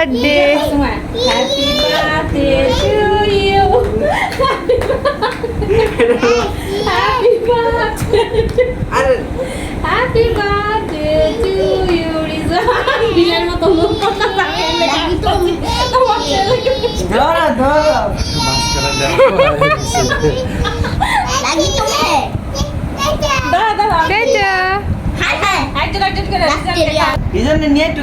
Birthday to you happy birthday আরে happy birthday to you Rizan বিলের মতো মুখ করতে থাকে তোমার ছেলেকে ধরো ধরো দাঁড়া দাঁড়া কেটা একজন একজন করে এই জন্য নিয়ে একটু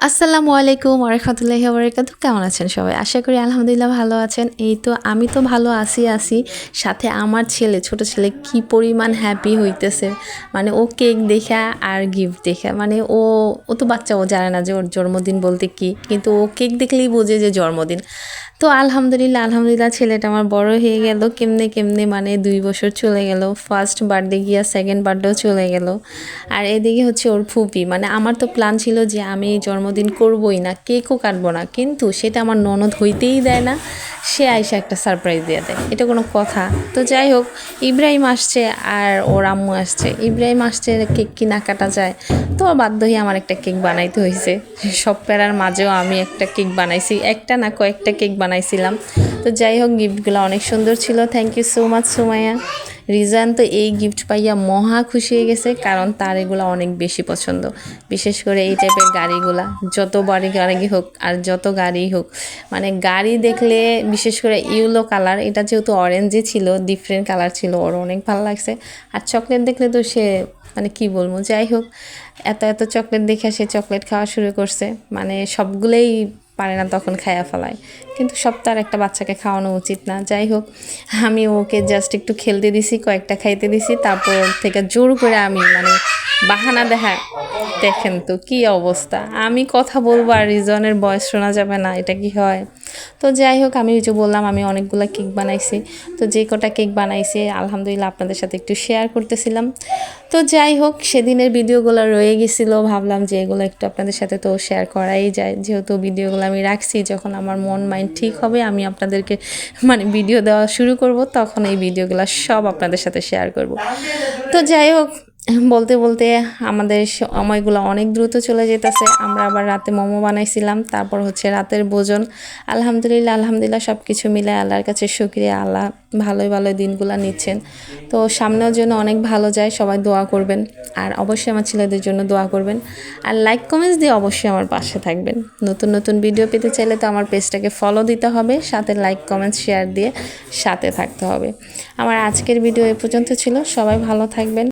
আসসালামু আলাইকুম আরহামতুল্লাহি বারাকাতু কেমন আছেন সবাই? আশা করি আলহামদুলিল্লাহ ভালো আছেন। এই তো আমি তো ভালো আছি আছি। সাথে আমার ছেলে, ছোট ছেলে কি পরিমাণ হ্যাপি হইতেছে। মানে ও কেক দেখা আর গিফট দেখা। মানে ও ও তো বাচ্চা, ও জানে না যে ওর জন্মদিন বলতে কি। কিন্তু ও কেক দেখলেই বোঝে যে জন্মদিন। তো আলহামদুলিল্লাহ আলহামদুলিল্লাহ, ছেলেটা আমার বড় হয়ে গেল। কেমনে কেমনে মানে দুই বছর চলে গেল। ফার্স্ট বার্থডে গিয়া সেকেন্ড বার্থডেও চলে গেল। আর এদিকে হচ্ছে ওর ফুপি। মানে আমার তো প্ল্যান ছিল যে আমি জন্মদিন করবই না, কেকও কাটবো না, কিন্তু সেটা আমার ননদ হইতেই দেয় না, সে আইসা একটা সারপ্রাইজ দিয়ে দেয়, এটা কোনো কথা। তো যাই হোক, ইব্রাহিম আসছে আর ওর আম্মু আসছে, ইব্রাহিম আসছে কেক কি না কাটা যায়, তো বাধ্য হয়ে আমার একটা কেক বানাইতে হয়েছে সব প্যারার মাঝেও আমি একটা কেক বানাইছি, একটা না কয়েকটা কেক বানাইছিলাম। তো যাই হোক, গিফটগুলো অনেক সুন্দর ছিল thank you so much Sumaiya. Rizan তো এই গিফট পাইয়া মহা খুশি হয়ে গেছে, কারণ তার এগুলো অনেক বেশি পছন্দ। বিশেষ করে এই টাইপের গাড়িগুলা, যত বাড়ি গাড়ি হোক আর যত গাড়ি হোক। মানে গাড়ি দেখলে, বিশেষ করে ইউলো কালার, এটা যেহেতু অরেঞ্জই ছিল ডিফারেন্ট কালার ছিল ওর অনেক ভালো লাগছে। আর চকলেট দেখলে তো সে মানে কি বলব, যাই হোক, এত এত চকলেট দেখে সে চকলেট খাওয়া শুরু করছে। মানে সবগুলোই পারে না তখন খায়া ফেলায়। কিন্তু সব তো আর একটা বাচ্চাকে খাওয়ানো উচিত না। যাই হোক, আমি ওকে জাস্ট একটু খেলতে দিছি, কয়েকটা খাইতে দিছি, তারপর থেকে জোর করে আমি মানে বাহানা দেখা দেখেন তো কি অবস্থা। আমি কথা বলব আর রিজনের বয়স শোনা যাবে না, এটা কি হয়? তো যাই হোক, আমি ওই যে বললাম, আমি অনেকগুলো কেক বানাইছি। তো যে কটা কেক বানাইছি, আলহামদুলিল্লাহ আপনাদের সাথে একটু শেয়ার করতেছিলাম। তো যাই হোক, সেদিনের ভিডিওগুলো রয়ে গেছিল, ভাবলাম যে এগুলো একটু আপনাদের সাথে তো শেয়ার করাই যায়। যেহেতু ভিডিওগুলো আমি রাখছি, যখন আমার মন মাইন্ড ঠিক হবে, আমি আপনাদেরকে মানে ভিডিও দেওয়া শুরু করব, তখন এই ভিডিওগুলো সব আপনাদের সাথে শেয়ার করব। তো যাই হোক বলতে বলতে আমাদের সময়গুলো অনেক দ্রুত চলে যেতেছে। আমরা আবার রাতে মোমো বানাইছিলাম, তারপর হচ্ছে রাতের ভোজন। আলহামদুলিল্লাহ আলহামদুলিল্লাহ সব কিছু মিলে আল্লাহর কাছে শুক্রিয়া। আল্লাহ ভালোই ভালোই দিনগুলো নিচ্ছেন। তো সামনের জন্য অনেক ভালো যায়, সবাই দোয়া করবেন। আর অবশ্যই আমার ছেলেদের জন্য দোয়া করবেন। আর লাইক কমেন্টস দিয়ে অবশ্যই আমার পাশে থাকবেন। নতুন নতুন ভিডিও পেতে চাইলে তো আমার পেজটাকে ফলো দিতে হবে, সাথে লাইক কমেন্টস শেয়ার দিয়ে সাথে থাকতে হবে। আমার আজকের ভিডিও এ পর্যন্ত ছিল। সবাই ভালো থাকবেন।